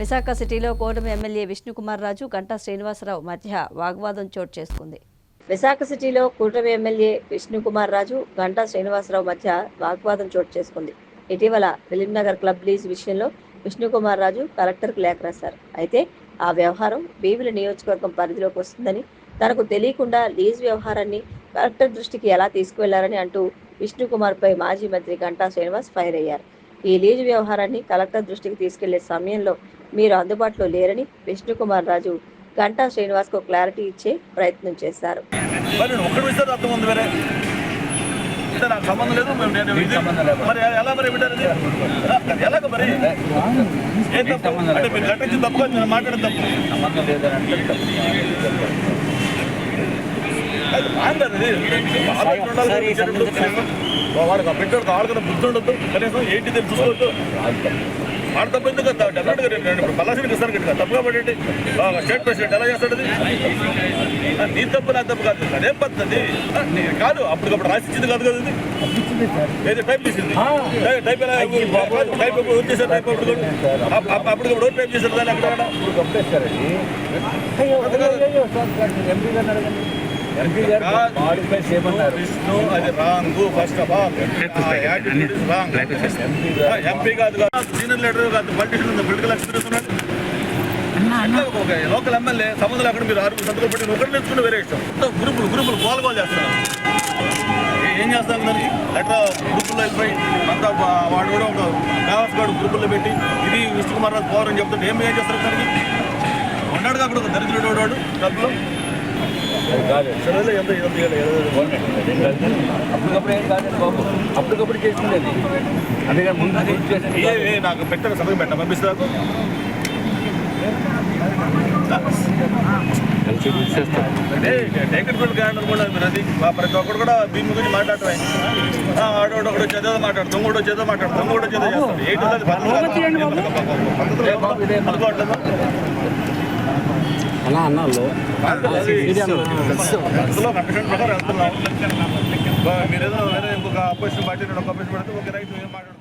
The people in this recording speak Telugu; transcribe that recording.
విశాఖ సిటీలో కూటమి ఎమ్మెల్యే విష్ణుకుమార్ రాజు గంటా శ్రీనివాసరావు మధ్య వాగ్వాదం చోటు చేసుకుంది. విశాఖ సిటీలో కూటమి ఎమ్మెల్యే విష్ణుకుమార్ రాజు గంటా శ్రీనివాసరావు మధ్య వాగ్వాదం చోటు చేసుకుంది. ఇటీవల ఫిలిం నగర్ క్లబ్ లీజ్ విషయంలో విష్ణుకుమార్ రాజు కలెక్టర్కు లేఖ రాశారు. అయితే ఆ వ్యవహారం బీవిల నియోజకవర్గం పరిధిలోకి వస్తుందని తనకు తెలియకుండా లీజ్ వ్యవహారాన్ని కలెక్టర్ దృష్టికి ఎలా తీసుకువెళ్ళారని అంటూ విష్ణుకుమార్పై మాజీ మంత్రి గంటా శ్రీనివాస్ ఫైర్ అయ్యారు. ఈ లీజు వ్యవహారాన్ని కలెక్టర్ దృష్టికి తీసుకెళ్ళే సమయంలో మీరు అందుబాటులో లేరని విష్ణుకుమార్ రాజు గంటా శ్రీనివాస్కు క్లారిటీ ఇచ్చే ప్రయత్నం చేశారు. కాదు, కదా. వాడికి ఆ పెట్టాడు ఆడుకున్న బుద్ధి ఉండదు కనీసం ఏంటి తెలిసి చూసుకోవద్దు. వాడు తప్పు. ఎందుకు డెఫినెట్గా ఇస్తాను కదా తప్పుగా పడేటి స్టేట్ ప్రెసిడెంట్ ఎలా చేస్తాడు నీ తప్పు నా తప్పు కాదు అదేం పద్ధతి కాదు అప్పటికప్పుడు రాసి ఇచ్చింది కాదు కదా ఏది టైప్ చేసింది టైప్ ఎలా టైప్ వర్క్ చేశారు టైప్ అప్పుడు అప్- అప్- అప్పటికప్పుడు టైప్ చేశారు దాన్ని అక్కడ విష్ణు అది wrong first of all. Wrong MP కాదు సీనియర్ లీడర్ కాదు పొలిటిషియన్ ఉంది పొలిటికల్ ఎక్స్పీరియన్స్ ఉన్నాడు. ఎట్లా ఒక- ఒక లోకల్ ఎమ్మెల్యే సంబంధం అక్కడ మీరు ఆరు సంతకం పెట్టి ఒకటి నేర్చుకుని వేరే ఇష్టం. గ్రూపులు గ్రూపులు గోల గోల్ చేస్తున్నారు. ఏ- చేస్తాం దానికి ఎట్లా గ్రూపుల్లో వెళ్ళిపోయి అంతా వాడు కూడా ఒక కావాల్సి వాడు గ్రూపుల్లో పెట్టి ఇది విష్ణు కుమార్ రాజు పవర్ అని చెప్తుంటే ఏం ఏం చేస్తారు దానికి ఉన్నాడు అక్కడ ఒక దరిద్రుడు వాడు డబ్బులు. కాదు అప్పటికప్పుడు ఏం కాదండి బాబు అప్పటికప్పుడు చేసింది అది అందుకని ముందు నాకు. పెట్టాను సమయం పెట్ట పంపిస్తాను టేకెట్ బిల్ గ్రాండ్ కూడా అది మా ప్రతి ఒక్కరు కూడా దీని గురించి మాట్లాడటమే. ఆ, ఆడోడు ఒకడు చదివో మాట్లాడు దొంగడు చదివో మాట్లాడు దొంగడు చదివో చేస్తాడు. ఏంటి ఉన్నది బా- మీరు ఏదో వేరే ఇంకొక అపోజిషన్ పార్టీ ఒక అపోజిషన్ పెడితే ఒక రైట్ ఏం మాట్లాడు